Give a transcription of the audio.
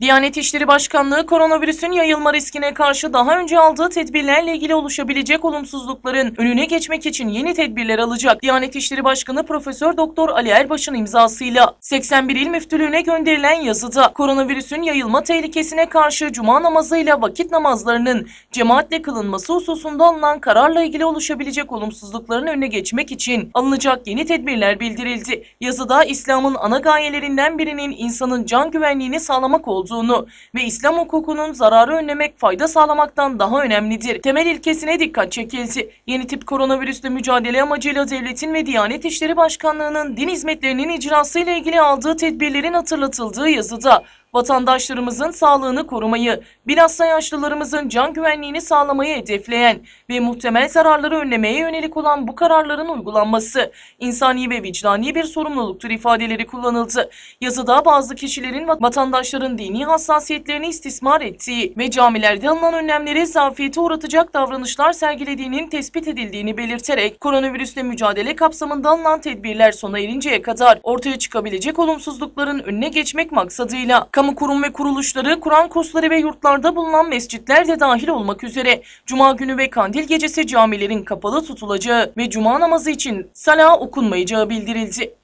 Diyanet İşleri Başkanlığı koronavirüsün yayılma riskine karşı daha önce aldığı tedbirlerle ilgili oluşabilecek olumsuzlukların önüne geçmek için yeni tedbirler alacak. Diyanet İşleri Başkanı Profesör Doktor Ali Erbaş'ın imzasıyla 81 il müftülüğüne gönderilen yazıda koronavirüsün yayılma tehlikesine karşı cuma namazıyla vakit namazlarının cemaatle kılınması hususunda alınan kararla ilgili oluşabilecek olumsuzlukların önüne geçmek için alınacak yeni tedbirler bildirildi. Yazıda İslam'ın ana gayelerinden birinin insanın can güvenliğini sağlamak olduğunu ve İslam hukukunun zararı önlemek fayda sağlamaktan daha önemlidir. Temel ilkesine dikkat çekildi. Yeni tip koronavirüsle mücadele amacıyla devletin ve Diyanet İşleri Başkanlığı'nın din hizmetlerinin icrası ile ilgili aldığı tedbirlerin hatırlatıldığı yazıda vatandaşlarımızın sağlığını korumayı, bilhassa yaşlılarımızın can güvenliğini sağlamayı hedefleyen ve muhtemel zararları önlemeye yönelik olan bu kararların uygulanması insani ve vicdani bir sorumluluktur ifadeleri kullanıldı. Yazıda bazı kişilerin vatandaşların dini hassasiyetlerini istismar ettiği ve camilerde alınan önlemleri zafiyete uğratacak davranışlar sergilediğinin tespit edildiğini belirterek koronavirüsle mücadele kapsamında alınan tedbirler sona erinceye kadar ortaya çıkabilecek olumsuzlukların önüne geçmek maksadıyla kamu kurum ve kuruluşları, Kur'an kursları ve yurtlarda bulunan mescitler de dahil olmak üzere Cuma günü ve Kandil gecesi camilerin kapalı tutulacağı ve Cuma namazı için salah okunmayacağı bildirildi.